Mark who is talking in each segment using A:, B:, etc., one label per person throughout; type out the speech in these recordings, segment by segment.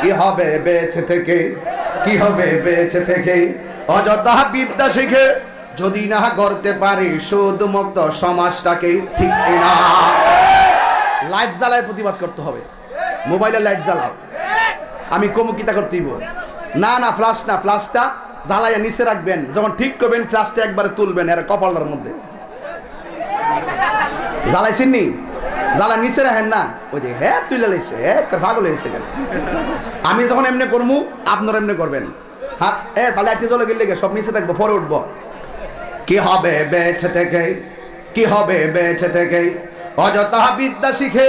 A: কি হবে বেঁচে থেকে? কি হবে বেঁচে থেকে? অযথা বিদ্যা শিখে যদি না করতে পারি সুদ মুক্ত সমাজটাকে ঠিক না লাইট জ্বালায় প্রতিবাদ করতে হবে। মোবাইলে লাইট জ্বালাও। আমি কমুকিতা করতেইব। না না ফ্লাশ না ফ্লাশটা জ্বালাইয়া নিচে রাখবেন। যখন ঠিক করবেন ফ্লাশটা একবারে তুলবেন, এর কপালটার মধ্যে। জ্বালাইছেন নি? জ্বালা নিচে রাখেন না। ওই যে হ্যাঁ তুই লাইছে হ্যাঁ পাগল হয়েছে কেন আমি যখন এমনি করব আপনারা এমনি করবেন। হ্যাঁ এ তাহলে একটি চলে গেলে সব নিচে থাকব পরে উঠবো। কি হবে বেছে থেকে? কি হবে বেছে থেকে? অযথা বিদ্যা শিখে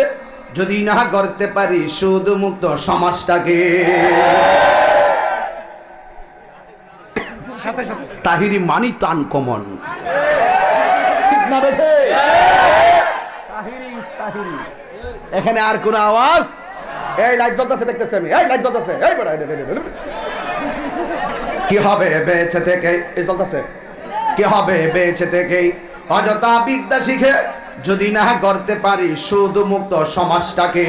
A: যদি না করতে পারি সুদ মুক্ত সমাজটাকে। তাহিরি মানি তান কমন ঠিক না এখানে আর কোন আওয়াজ এই লাইট জ্বলতেছে দেখতেছি আমি এই লাইট জ্বলতেছে এই বড় কি হবে বেঁচে থেকে এই চলতেছে কি হবে বেঁচে থেকে অযথা বিদ্যা শিখে যদি না করতে পারি শুধু মুক্ত সমাজটাকে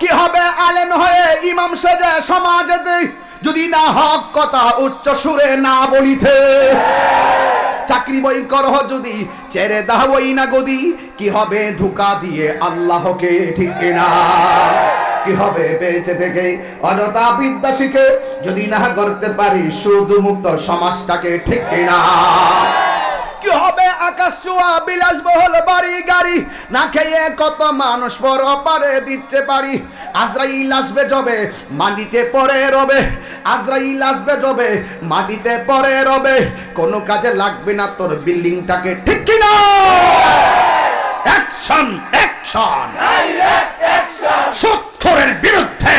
A: কি হবে আলেম হয়ে ইমাম সেজে সমাজেতে যদি না হক কথা উচ্চ সুরে না বলিতে চাকরি বই করহ যদি, ছেড়ে দাহই না গদি কি হবে ধোকা দিয়ে আল্লাহকে, ঠিক না? কি হবে বেঁচে থেকে? অযথা বিদ্যা শিখে যদি না করতে পারি শুধু মুক্ত সমাজটাকে, ঠিক না? কি হবে আকাশ চুয়া বিলাস বহল বাড়ি গাড়ি? না খেয়ে কত মানুষ পর পারে দিচ্ছে পারি। আজরাইল আসবে জবে মাটিতে পরে রবে। আজরাইল আসবে জবে মাটিতে পরে রবে। কোনো কাজে লাগবে না তোর বিল্ডিংটাকে ঠিক কিনা? অ্যাকশন অ্যাকশন সুৎখরের বিরুদ্ধে।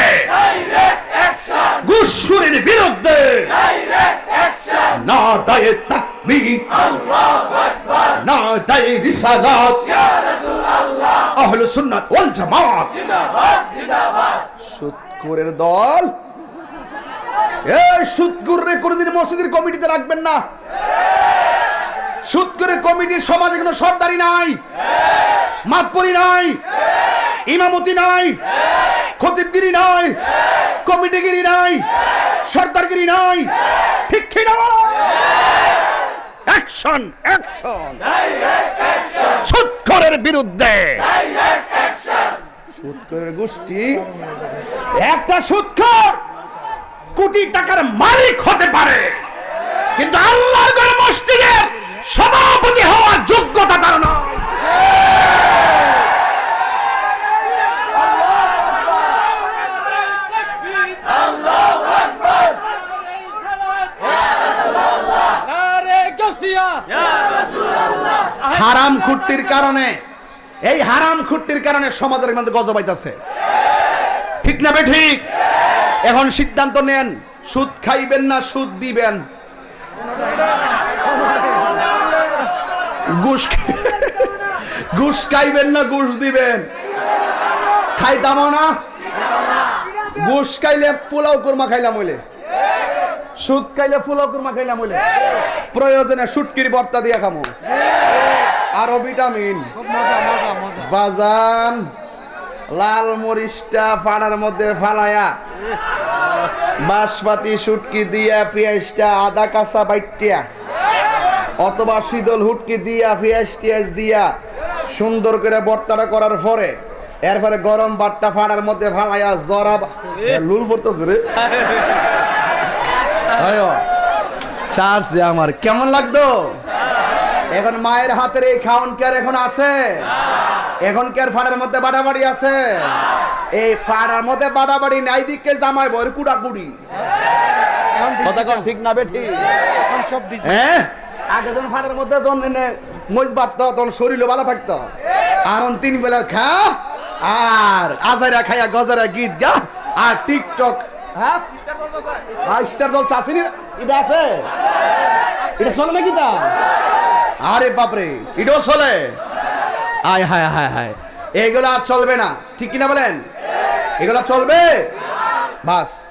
A: ঘুষখোরের বিরুদ্ধে। না দায়ে তাকবীর। না দায়ে রিসালাত। আহলে সুন্নাত ওয়াল জামাত। সুৎখোরের দল এই সুৎখোরে কোনদিন মসজিদের কমিটিতে রাখবেন না। সুৎখোরের কমিটির সমাজে কোনো সর্দারি নাই। মাতপরি নাই। ইমামতি নাই। খতিবগিরি নাই। কমিটিগিরি নাই। সর্দারগিরি নাই। ঠিক কি অ্যাকশন অ্যাকশন সুৎখরের বিরুদ্ধে। সুৎখরের গোষ্ঠী। একটা সুৎখর। কোটি টাকার মালিক হতে পারে। কিন্তু আল্লাহর ঘরে মসজিদের সভাপতি হওয়ার যোগ্যতা তার নয়। হারাম খুট্টির কারণে, এই হারাম খুট্টির কারণে সমাজের মধ্যে গজবাইতেছে ঠিক না বে ঠিক? এখন সিদ্ধান্ত নেন, সুদ খাইবেন না, সুদ দিবেন। ঘুষ ঘুষ খাইবেন না, ঘুষ দিবেন। খাইতাম না। ঘুষ খাইলে পোলাও কুরমা খাইলাম হইলে। সুদ খাইলে পোলাও কুরমা খাইলাম হইলে। প্রয়োজনে সুটকির বর্তা দিয়া খামো। আরও ভিটামিন। বাজান। লাল মরিচটা ফাড়ার মধ্যে ফালায়া বাসপাতি সুটকি দিয়া পেঁয়াজটা আদা কাঁচা বাইটিয়া অথবা শীতল হুটকি দিয়া পেঁয়াজ টিয়াজ দিয়া সুন্দর করে বর্তাটা করার পরে এরপরে গরম বাটটা ফাড়ার মধ্যে ফালায়া জরা লুল পড়তেছে রে। আমার কেমন লাগতো? এখন মায়ের হাতের এই খাওন কি আর এখন আছে? এখন কি আর ফাড়ার মধ্যে বাড়াবাড়ি আছে? এই ফাড়ার মধ্যে বাড়াবাড়ি নাই দিকে জামাই বর কুড়া কুড়ি কথা কন ঠিক না বেঠি? এখন সব হ্যাঁ? আগে যখন ফাড়ার মধ্যে যখন এনে মজ বাড়তো তখন শরীরও ভালো থাকতো। আর অন তিন বেলা খা আর আজারা খাইয়া গজারা গীত গা আর টিকটক। হ্যাঁ? আর স্টার জল চাষিনি এটা আছে? এটা চলে নাকি তা? আরে বাপরে এটাও চলে। আয় হায় হায় হায়। এগুলো আর চলবে না। ঠিক কিনা বলেন? এগুলো চলবে? বাস।